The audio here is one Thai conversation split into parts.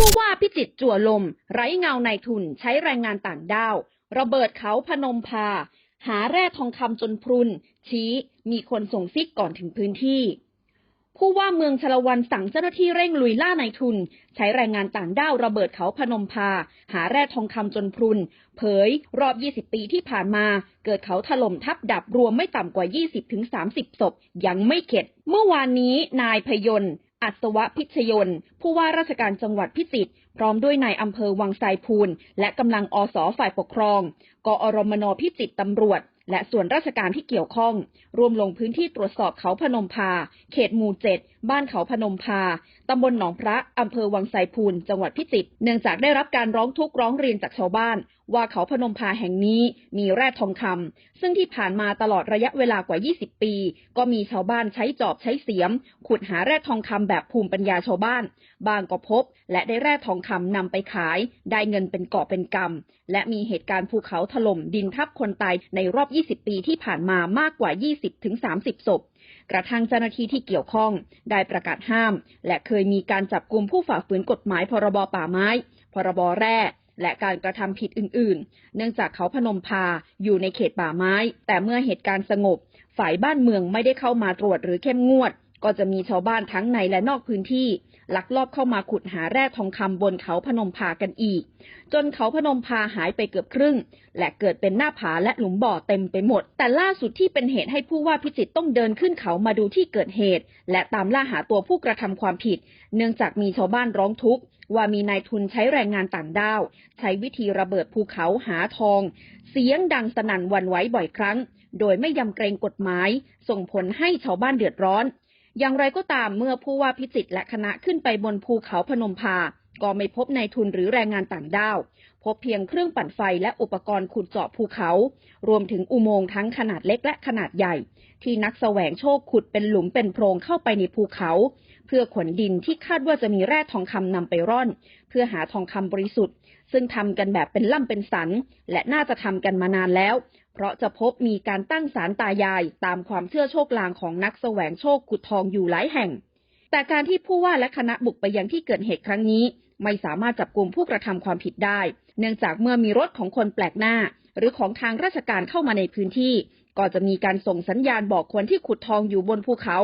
ผู้ว่าพิจิตจั่วลม ไร้เงาในทุนใช้แรงงานต่างด้าว ระเบิดเขาพนมพา หาแร่ทองคำจนพรุน ชี้มีคนส่งซิกก่อนถึงพื้นที่ ผู้ว่าเมืองชลวันสั่งเจ้าหน้าที่เร่งลุยล่านายทุน ใช้แรงงานต่างด้าวระเบิดเขาพนมพา หาแร่ทองคำจนพรุน เผย รอบ 20 ปีที่ผ่านมา เกิดเขาถล่มทับดับรวมไม่ต่ำกว่า 20-30 ศพยังไม่เข็ด เมื่อวานนี้นายพยนต์ อัศวพิชยนผู้ว่าราชการจังหวัดพิจิตรพร้อมด้วยนายอำเภอวังไซพูน และกำลังอสฝ่ายปกครอง กอรมนพิจิตรตำรวจ และส่วนราชการที่เกี่ยวข้องรวมลงพื้นที่ตรวจสอบเขาพนมพา เขตหมู่เจ็ดบ้านเขาพนมพา ตำบลหนองพระอำเภอวังไซพูน จังหวัดพิจิตร เนื่องจากได้รับการร้องทุกข์ร้องเรียนจากชาวบ้าน ว่าเขาพนมพาแห่งนี้มีแร่ทองคำ ซึ่งที่ผ่านมาตลอดระยะเวลากว่า 20 ปี ก็มีชาวบ้านใช้จอบใช้เสียม ขุดหาแร่ทองคำแบบภูมิปัญญาชาวบ้าน บางก็พบ และได้แร่ทองคำนำไปขาย ได้เงินเป็นกอบเป็นกำ และมีเหตุการณ์ภูเขาถล่มดินทับคนตายในรอบ 20 ปีที่ผ่านมามากกว่า 20-30 ศพ กระทั่งเจ้าหน้าที่ที่เกี่ยวข้องได้ประกาศห้าม และเคยมีการจับกลุ่มผู้ฝ่าฝืนกฎหมายพรบป่าไม้ พรบแร่และการกระทำผิดอื่น ๆ เนื่องจากเขาพนมพาอยู่ในเขตป่าไม้ แต่เมื่อเหตุการณ์สงบ ฝ่ายบ้านเมืองไม่ได้เข้ามาตรวจหรือเข้มงวด ก็จะมีชาวบ้านทั้งในและนอกพื้นที่ ลักลอบเข้ามาขุดหาแร่ทองคำบนเขาพนมพากันอีก จนเขาพนมพาหายไปเกือบครึ่ง และเกิดเป็นหน้าผาและหลุมบ่อเต็มไปหมด แต่ล่าสุดที่เป็นเหตุให้ผู้ว่าพิจิตต้องเดินขึ้นเขามาดูที่เกิดเหตุ และตามล่าหาตัวผู้กระทำความผิด เนื่องจากมีชาวบ้านร้องทุกข์ว่ามีนายทุนใช้แรงงานต่างด้าว ใช้วิธีระเบิดภูเขาหาทอง เสียงดังสนั่นวันไหวบ่อยครั้ง โดยไม่ยำเกรงกฎหมาย ส่งผลให้ชาวบ้านเดือดร้อน อย่างไรก็ตามเมื่อผู้ว่าพิจิตรและคณะขึ้นไปบนภูเขาพนมพา ก็ไม่พบในทุนหรือแรงงานต่างด้าว พบเพียงเครื่องปั่นไฟและอุปกรณ์ขุดเจาะภูเขา รวมถึงอุโมงค์ทั้งขนาดเล็กและขนาดใหญ่ ที่นักแสวงโชคขุดเป็นหลุมเป็นโพรงเข้าไปในภูเขา เพื่อขนดินที่คาดว่าจะมีแร่ทองคำนำไปร่อน เพื่อหาทองคำบริสุทธิ์ ซึ่งทำกันแบบเป็นล่ำเป็นสัน และน่าจะทำกันมานานแล้ว เพราะจะพบมีการตั้งศาลตายาย ตามความเชื่อโชคลางของนักแสวงโชคขุดทองอยู่หลายแห่ง แต่การที่ผู้ว่าและคณะบุกไปยังที่เกิดเหตุครั้งนี้ ไม่สามารถจับกลุ่มผู้กระทำความผิดได้ เนื่องจากเมื่อมีรถของคนแปลกหน้า หรือของทางราชการเข้ามาในพื้นที่ ก็จะมีการส่งสัญญาณบอกคนที่ขุดทองอยู่บนภูเขา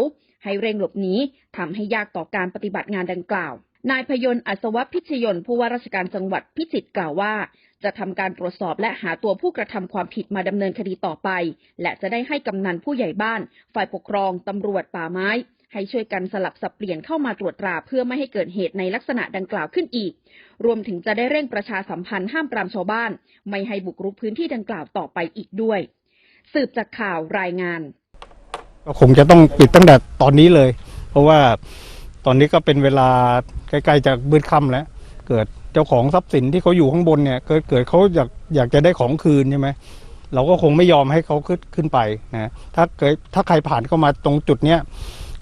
ให้เร่งหลบหนีทำให้ยากต่อการปฏิบัติงานดังกล่าวนายพยนต์อัศวพิชยนผู้ว่าราชการจังหวัดพิจิตรกล่าวว่า จะทำการตรวจสอบและหาตัวผู้กระทำความผิดมาดำเนินคดีต่อไป และจะได้ให้กำนันผู้ใหญ่บ้าน ฝ่ายปกครองตำรวจป่าไม้ ให้ช่วยกันสลับสับเปลี่ยนเข้ามาตรวจตราเพื่อไม่ให้เกิดเหตุในลักษณะดังกล่าวขึ้นอีก รวมถึงจะได้เร่งประชาสัมพันธ์ห้ามปรามชาวบ้าน ไม่ให้บุกรุกพื้นที่ดังกล่าวต่อไปอีกด้วย สืบจากข่าวรายงาน ก็คงจะต้องปิดตั้งแต่ตอนนี้เลย เพราะว่าตอนนี้ก็เป็นเวลาใกล้ๆจะมืดค่ำแล้ว เกิดเจ้าของทรัพย์สินที่เขาอยู่ข้างบนเนี่ยเกิดเกิดเขาอยากอยากจะได้ของคืนใช่ไหมเราก็คงไม่ยอมให้เขาขึ้นขึ้นไปนะถ้าเกิดถ้าใครผ่านเข้ามาตรงจุดเนี้ย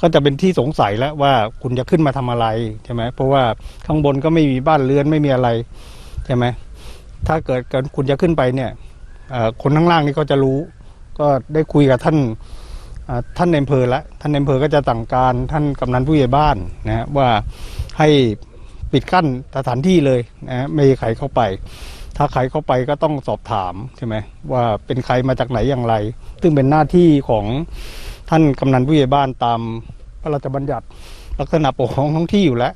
ก็จะเป็นที่สงสัยแล้วว่าคุณจะขึ้นมาทำอะไรใช่ไหมเพราะว่าข้างบนก็ไม่มีบ้านเรือนไม่มีอะไรใช่ไหมถ้าเกิดเกิดคุณจะขึ้นไปเนี่ยคนข้างล่างนี่ก็จะรู้ ก็ได้คุยกับท่าน ท่านในอำเภอละท่านในอำเภอก็จะสั่งการท่านกำนันผู้ใหญ่บ้านนะฮะว่าให้ปิดกั้นสถานที่เลยนะฮะไม่ให้ใครเข้าไป ถ้าใครเข้าไปก็ต้องสอบถามใช่ไหมว่าเป็นใครมาจากไหนอย่างไร ซึ่งเป็นหน้าที่ของท่านกำนันผู้ใหญ่บ้านตามพระราชบัญญัติ ลักษณะปกครองท้องที่อยู่แล้ว